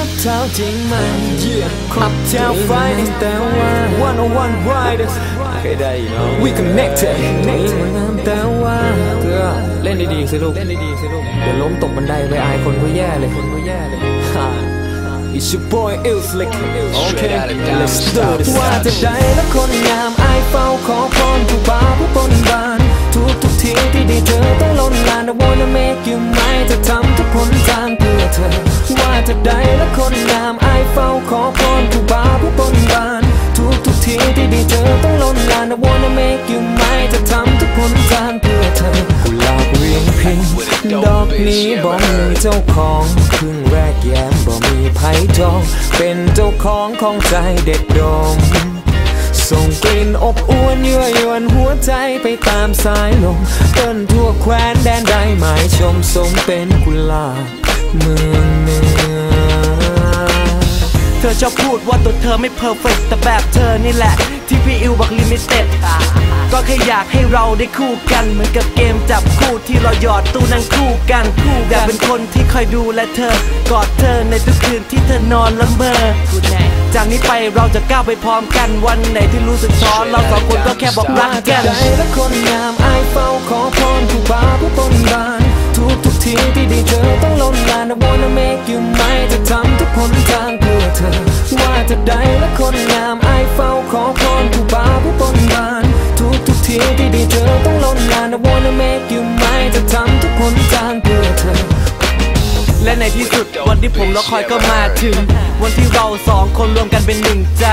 Uptown จริงไหม Yeah Uptown Friday แต่ว่า One on one Riders เคยได้เนาะ We connected นี่มันามแต่ว่าเกลือเล่นดีๆสิลูกเล่นดีๆสิลูกเดี๋ยวล้มตกบันไดไปอายคนก็แย่เลยคนก็แย่เลย It's your boy Ill Slick Okay Let's do this ว่าจะได้และคนงามไอายเฝ้าขอพรผู้บ่าวผู้บนบานทุกทุกทีที่ได้ ทำทุกผลทางเพื่อเธอ ว่าจะได้และคนงามไอเฝ้าขอพรผู้บ่าวผู้บนบาน ทุกทุกทีที่ได้เจอต้องล้นลาน I wanna make you mine จะทำทุกผลทางเพื่อเธอกุหลาบเวียงพินดอกนี้บ่มีเจ้าของครึ่งแรกแย้มบ่มีไผ่จอง เป็นเจ้าของของใจเด็ดดม ส่งกลิ่นอบอวนยั่วยวนหัวใจไปตามสายลมเดินทั่วแคว้นแดนใดหมายชมสมเป็นกุหลาบเมืองเนือเธอชอบพูดว่าตัวเธอไม่เพอร์เฟกแต่แบบเธอนี่แหละ ที่พี่อิวบอกลิมิเต็ดก็แค่อยากให้เราได้คู่กัน เหมือนกับเกมจับคู่ที่เราหยอดตู้นั่งคู่กันคู่อยากเป็นคนที่คอยดูและเธอกอดเธอในทุกคืนที่เธอนอนละเมอ จากนี้ไปเราจะก้าวไปพร้อมกันวันไหนที่รู้สึกท้อเราสองคนก็แค่บอกรักกันใจและคนงามไอายเฝ้าขอพรผู้บ่าวผู้บนบานทุกทุกทีที่ได้เจอต้องล้นลาน I wanna make you mine จะทำทุกผลทางเพื่อเธอ ว่าจะได้และคนงามไอายเฝ้าขอพรผู้บ่าวผู้บนบานทุกทุกทีที่ได้เจอต้องล้นลาน I wanna make you mine จะทำทุกผลทางเพื่อเธอ และในที่สุดวันที่ผมรอคอยก็มาถึง วันที่เราสองคนรวมกันเป็นหนึ่งใจ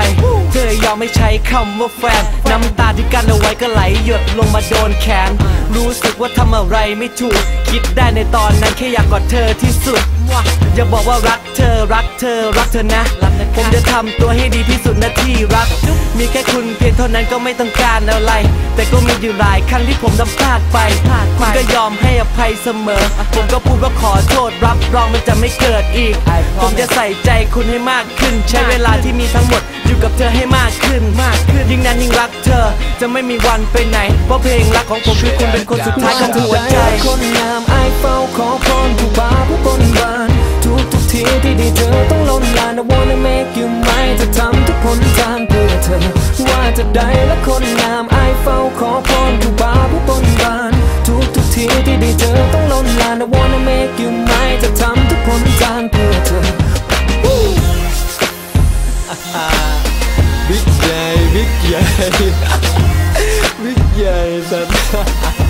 เธอยอมไม่ใช้คำว่าแฟน น้ำตาที่กันเอาไว้ก็ไหลหยดลงมาโดนแขน รู้สึกว่าทำอะไรไม่ถูก คิดได้ในตอนนั้นแค่อยากกอดเธอที่สุด อย่าบอกว่ารักเธอรักเธอรักเธอนะผมจะทำตัวให้ดีที่สุดนะที่รัก มีแค่คุณเพียงเท่านั้นก็ไม่ต้องการอะไร แต่ก็มีอยู่หลายครั้งที่ผมทำพลาดไปคุณก็ยอมให้อภัยเสมอ ผมก็พูดว่าขอโทษรับรองมันจะไม่เกิดอีก ผมจะใส่ใจคุณให้มากขึ้น ใช้เวลาที่มีทั้งหมดอยู่กับเธอให้มากขึ้นมากขึ้นยิ่งนานยิ่งรักเธอ จะไม่มีวันไปไหน เพราะเพลงรักของผมคือคุณเป็นคนสุดท้ายของหัวใจาน I wanna make you mine จะทำทุกผลทางเพื่อเธอ ว่าจะได้และคนงามไอายเฝ้าขอพรผู้บ่าวผู้บนบาน ทุกทุกทีที่ได้เจอต้องล้นลาน I wanna make you mine จะทำทุกผลทางเพื่อเธอบิ๊กใหญ่บิ๊กใหญ่บิ๊กใหญ่สัตว์